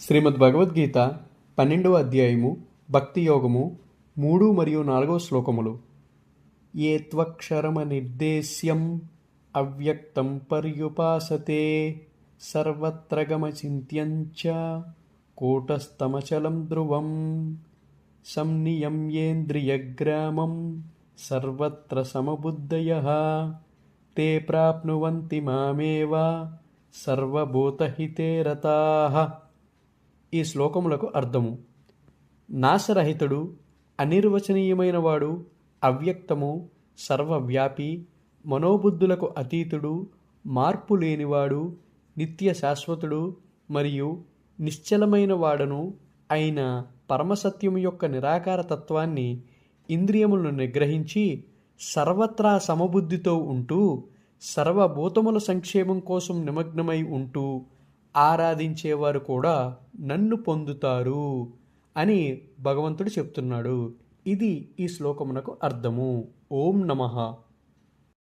శ్రీమద్ భగవద్గీత పన్నెండవ అధ్యాయము భక్తి యోగము మూడు మరియు నాలుగవ శ్లోకములు. ఏ త్వక్షరమ నిర్దేశ్యం అవ్యక్తం పర్యుపాసతే సర్వత్ర గమచింత్యంచ కూటస్థమచలం ధ్రువం సంనియమ్యేంద్రియగ్రామం సర్వత్ర సమబుద్ధయ తే ప్రాప్నువంతి మామేవ సర్వభూతహితే రతాః ఈ శ్లోకములకు అర్థము. నాశరహితుడు అనిర్వచనీయమైన వాడు అవ్యక్తము సర్వవ్యాపి మనోబుద్ధులకు అతీతుడు మార్పు లేనివాడు నిత్య శాశ్వతుడు మరియు నిశ్చలమైన వాడను అయిన పరమసత్యము యొక్క నిరాకార తత్వాన్ని ఇంద్రియములను నిగ్రహించి సర్వత్రా సమబుద్ధితో ఉంటూ సర్వభూతముల సంక్షేమం కోసం నిమగ్నమై ఉంటూ ఆరాధించేవారు కూడా నన్ను పొందుతారు అని భగవంతుడు చెప్తున్నాడు. ఇది ఈ శ్లోకమునకు అర్థము. ఓం నమః.